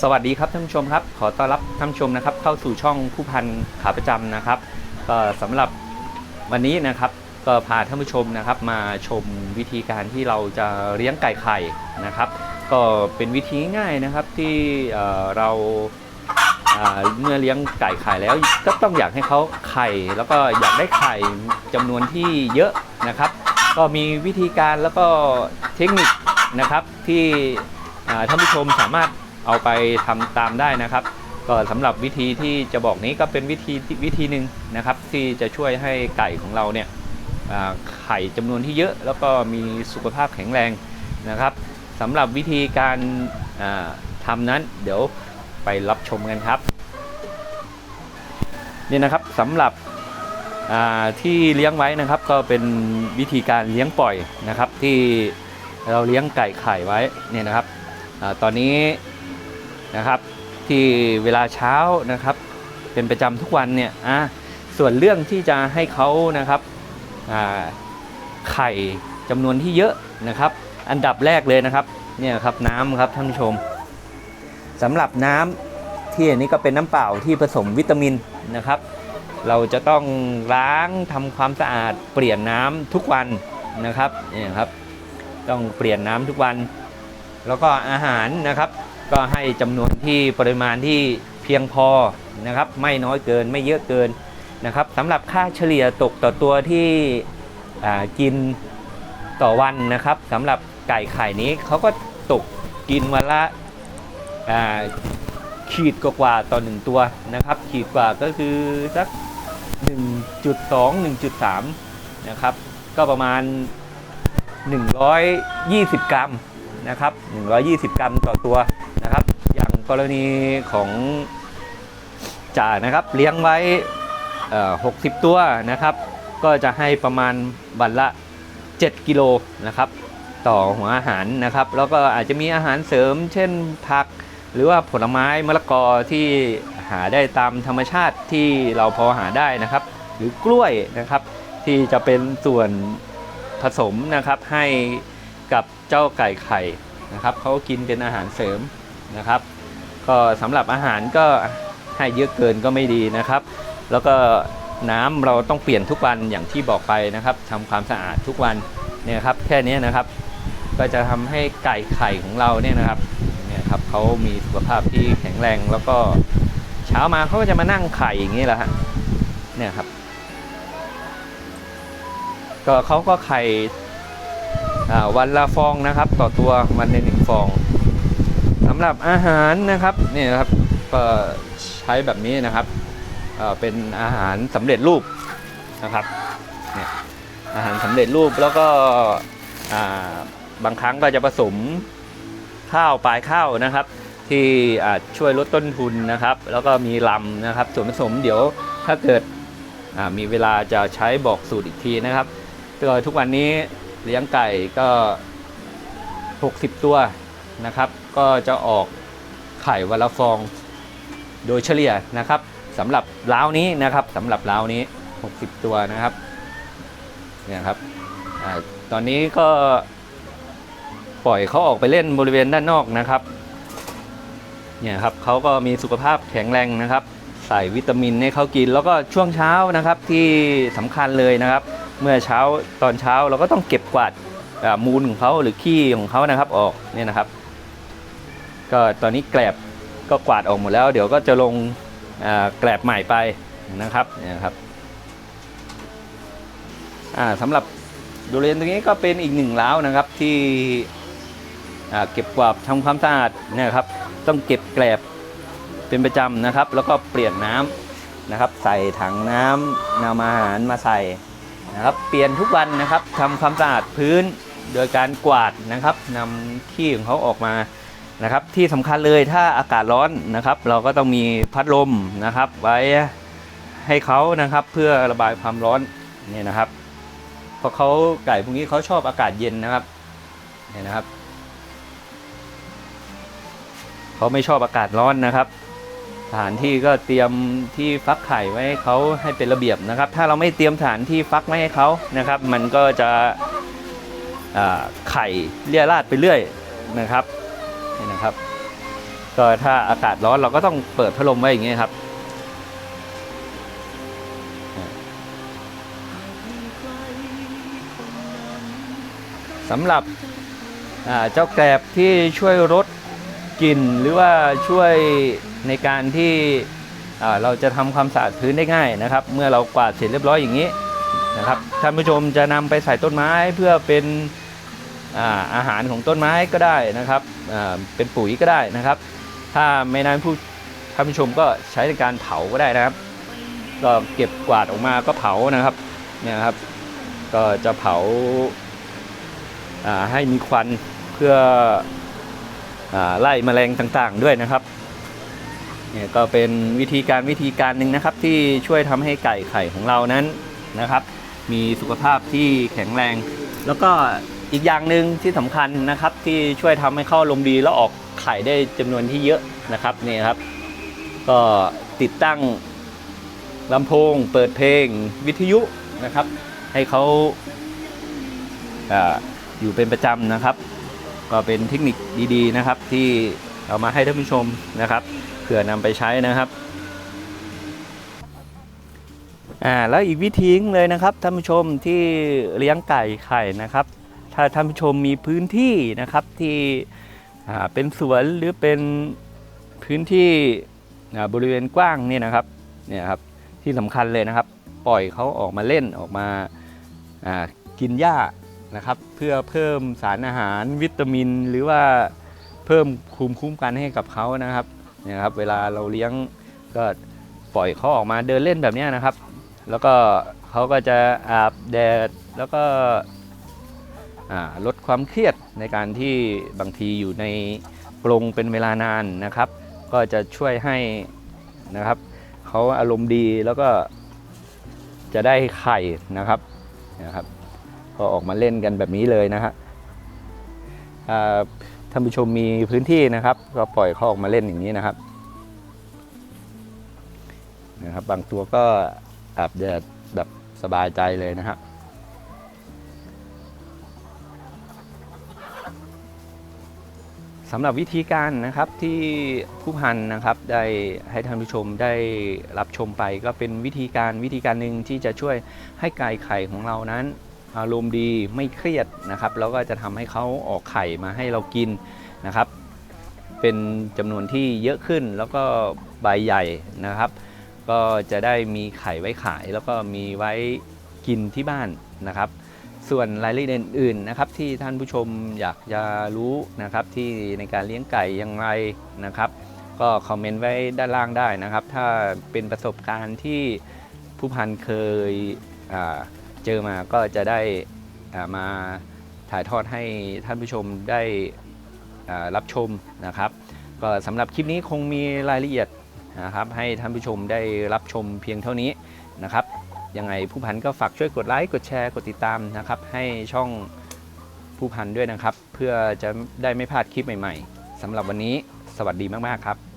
สวัสดีครับท่านผู้ชมครับ ขอต้อนรับท่านผู้ชมนะครับ เข้าสู่ช่องผู้พันขาประจำนะครับก็สำหรับวันนี้นะครับก็พาท่านผู้ชมนะครับ มาชมวิธีการที่เราจะเลี้ยงไก่ไข่นะครับ ก็เป็นวิธีง่ายนะครับที่เเราเมื่อเลี้ยงไก่ไข่แล้วก็ต้องอยากให้เขาไข่ แล้วก็อยากได้ไข่จำนวนที่เยอะนะครับ ก็มีวิธีการแล้วก็เทคนิคนะครับที่ท่านผู้ชมสามารถ เอาไปทำตามได้นะครับ ก็สำหรับวิธีที่จะบอกนี้ก็เป็นวิธีวิธีหนึ่งนะครับ ที่จะช่วยให้ไก่ของเราเนี่ยไข่จำนวนที่เยอะแล้วก็มีสุขภาพแข็งแรงนะครับสำหรับวิธีการอ่าทำนั้นเดี๋ยวไปรับชมกันครับนี่นะครับสำหรับที่เลี้ยงไว้นะครับก็เป็นวิธีการเลี้ยงปล่อยนะครับที่เราเลี้ยงไก่ไข่ไว้เนี่ยนะครับอตอนนี้ นะครับ ที่เวลาเช้านะครับ เป็นประจำทุกวันเนี่ยอะส่วนเรื่องที่จะให้เขานะครับไข่จำนวนที่เยอะนะครับ อันดับแรกเลยนะครับเนี่ยครับน้ำครับท่านผู้ชมสำหรับน้ำที่อันนี้ก็เป็นน้ำเปล่าที่ผสมวิตามินนะครับ เราจะต้องล้างทำความสะอาดเปลี่ยนน้ำทุกวันนะครับเนี่ยครับ ต้องเปลี่ยนน้ำทุกวัน แล้วก็อาหารนะครับ ก็ให้จำนวนที่ปริมาณที่เพียงพอนะครับ ไม่น้อยเกินไม่เยอะเกินนะครับสำหรับค่าเฉลี่ยตกต่อตัวที่กินต่อวันนะครับสำหรับไก่ไข่นี้เขาก็ตกกินวันละขีดกว่าต่อหนึ่งตัวนะครับ ขีดกว่าก็คือสัก 1.2 1.3 นะครับ ก็ประมาณ 120 กรัมนะครับ 120 กรัมต่อตัว นะครับ อย่างกรณีของจ่านะครับเลี้ยงไว้เอ่อ60ตัวนะครับ ก็จะให้ประมาณวันละ 7 กิโลนะครับ ต่อหัวอาหารนะครับ แล้วก็อาจจะมีอาหารเสริม เช่นผัก หรือว่าผลไม้มะละกอที่หาได้ตามธรรมชาติที่เราพอหาได้นะครับ หรือกล้วยนะครับที่จะเป็นส่วนผสมนะครับให้กับเจ้าไก่ไข่นะครับเขากินเป็นอาหารเสริม นะครับ ก็สำหรับอาหารก็ให้เยอะเกินก็ไม่ดีนะครับ แล้วก็น้ำเราต้องเปลี่ยนทุกวันอย่างที่บอกไปนะครับทำความสะอาดทุกวันเนี่ยครับแค่นี้นะครับ ก็จะทำให้ไก่ไข่ของเราเนี่ยนะครับเนี่ยครับเขามีสุขภาพที่แข็งแรงแล้วก็เช้ามาเขาก็จะมานั่งไข่อย่างนี้แหละฮะเนี่ยครับ ก็เขาก็ไข่วันละฟองนะครับ ต่อตัววันในหนึ่งฟอง สำหรับอาหารนะครับนี่นะครับก็ใช้แบบนี้นะครับเเป็นอาหารสำเร็จรูปนะครับเนี่ยอาหารสำเร็จรูปแล้วก็บางครั้งก็จะผสมข้าวปลายข้าวนะครับ ที่ช่วยลดต้นทุนนะครับ แล้วก็มีลำนะครับส่วนผสมเดี๋ยวถ้าเกิดมีเวลาจะใช้บอกสูตรอีกทีนะครับก็ทุกวันนี้เลี้ยงไก่ก็ 60 ตัว นะครับ ก็จะออกไข่วันละฟองโดยเฉลี่ยนะครับสำหรับล้าวนี้นะครับสำหรับล้าวนี้ 60 ตัวนะครับเนี่ยครับอตอนนี้ก็ปล่อยเขาออกไปเล่นบริเวณด้านนอกนะครับเนี่ยครับเขาก็มีสุขภาพแข็งแรงนะครับ ใส่วิตามินให้เขากิน แล้วก็ช่วงเช้านะครับที่สำคัญเลยนะครับ เมื่อเช้าตอนเช้าเราก็ต้องเก็บกวาดมูลของเขาหรือขี้ของเขานะครับออกเนี่ยนะครับ ก็ตอนนี้แกลบก็กวาดออกหมดแล้ว เดี๋ยวก็จะลงแกลบใหม่ไปนะครับเนี่ยนะครับสำหรับบริเวณตรงนี้ก็เป็นอีกหนึ่งล้าวนะครับที่เก็บกวาดทำความสะอาดนะครับ ต้องเก็บแกลบเป็นประจำนะครับ แล้วก็เปลี่ยนน้ำนะครับ ใส่ถังน้ำนำอาหารมาใส่นะครับ เปลี่ยนทุกวันนะครับทำความสะอาดพื้นโดยการกวาดนะครับนำขี้ของเขาออกมา นะครับที่สำคัญเลยถ้าอากาศร้อนนะครับ เราก็ต้องมีพัดลมนะครับ ไว้ให้เขานะครับเพื่อระบายความร้อนเนี่ยนะครับเพราะเขาไก่พวกนี้เขาชอบอากาศเย็นนะครับเนี่ยนะครับเขาไม่ชอบอากาศร้อนนะครับ สถานที่ก็เตรียมที่ฟักไข่ไว้ให้เขาให้เป็นระเบียบนะครับ ถ้าเราไม่เตรียมสถานที่ฟักไว้ให้เขานะครับ มันก็จะไข่เลี่ยราดไปเรื่อยนะครับ นะครับ ก็ถ้าอากาศร้อนเราก็ต้องเปิดพัดลมไว้อย่างเงี้ยครับสำหรับเจ้าแกลบที่ช่วยลดกลิ่นหรือว่าช่วยในการที่เราจะทำความสะอาดพื้นได้ง่ายนะครับ เมื่อเรากวาดเสร็จเรียบร้อยอย่างนี้นะครับท่านผู้ชมจะนำไปใส่ต้นไม้เพื่อเป็น อาหารของต้นไม้ก็ได้นะครับเป็นปุ๋ยก็ได้นะครับ ถ้าไม่นั้นผู้ท่านผู้ชมก็ใช้ในการเผาก็ได้นะครับ ก็เก็บกวาดออกมาก็เผานะครับเนี่ยครับ ก็จะเผาาให้มีควันเพื่ออไล่แมลงต่างๆด้วยนะครับเนี่ยก็เป็นวิธีการวิธีการหนึ่งนะครับ ที่ช่วยทำให้ไก่ไข่ของเรานั้นนะครับ มีสุขภาพที่แข็งแรง แล้วก็ อีกอย่างหนึ่งที่สำคัญนะครับที่ช่วยทำให้เข้าลมดีแล้วออกไข่ได้จำนวนที่เยอะนะครับนี่ครับ ก็ติดตั้งลำโพง เปิดเพลงวิทยุนะครับ ให้เขาอ่าอยู่เป็นประจำนะครับ ก็เป็นเทคนิคดีๆนะครับ ที่เอามาให้ท่านผู้ชมนะครับเผื่อนำไปใช้นะครับอ่าแล้วอีกวิธีหนึ่งเลยนะครับท่านผู้ชมที่เลี้ยงไก่ไข่นะครับ ถ้าท่านผู้ชมมีพื้นที่นะครับที่เป็นสวนหรือเป็นพื้นที่บริเวณกว้างเนี่ยนะครับเนี่ยครับที่สำคัญเลยนะครับ ปล่อยเขาออกมาเล่นออกมากินหญ้านะครับ เพื่อเพิ่มสารอาหารวิตามิน หรือว่าเพิ่มภูมิคุ้มกันให้กับเขานะครับเนี่ยครับ เวลาเราเลี้ยงก็ปล่อยเขาออกมาเดินเล่นแบบนี้นะครับ แล้วก็เขาก็จะอาบแดดแล้วก็ ลดความเครียดในการที่บางทีอยู่ในกรงเป็นเวลานานนะครับ ก็จะช่วยให้นะครับเขาอารมณ์ดีแล้วก็จะได้ไข่นะครับนะครับ ก็ออกมาเล่นกันแบบนี้เลยนะฮะท่านผู้ชมมีพื้นที่นะครับ ก็ปล่อยเขาออกมาเล่นอย่างนี้นะครับนะครับ บางตัวก็อาบแดดแบบสบายใจเลยนะฮะ สำหรับวิธีการนะครับที่ผู้พันนะครับได้ให้ท่านผู้ชมได้รับชมไป ก็เป็นวิธีการวิธีการหนึ่งที่จะช่วยให้ไก่ไข่ของเรานั้น อารมณ์ดีไม่เครียดนะครับแล้วก็จะทำให้เขาออกไข่มาให้เรากินนะครับ เป็นจำนวนที่เยอะขึ้นแล้วก็ใบใหญ่นะครับ ก็จะได้มีไข่ไว้ขาย แล้วก็มีไว้กินที่บ้านนะครับ ส่วนรายละเอียดอื่นๆนะครับที่ท่านผู้ชมอยากจะรู้นะครับที่ในการเลี้ยงไก่อยังไงนะครับ ก็คอมเมนต์ไว้ด้านล่างได้นะครับ ถ้าเป็นประสบการณ์ที่ผู้พันเคยเจอมาก็จะได้มาถ่ายทอดให้ท่านผู้ชมได้รับชมนะครับ ก็สำหรับคลิปนี้คงมีรายละเอียดนะครับให้ท่านผู้ชมได้รับชมเพียงเท่านี้นะครับ ยังไงผู้พันก็ฝากช่วยกดไลค์กดแชร์กดติดตามนะครับ ให้ช่องผู้พันด้วยนะครับ เพื่อจะได้ไม่พลาดคลิปใหม่ ๆสำหรับวันนี้สวัสดีมากๆครับ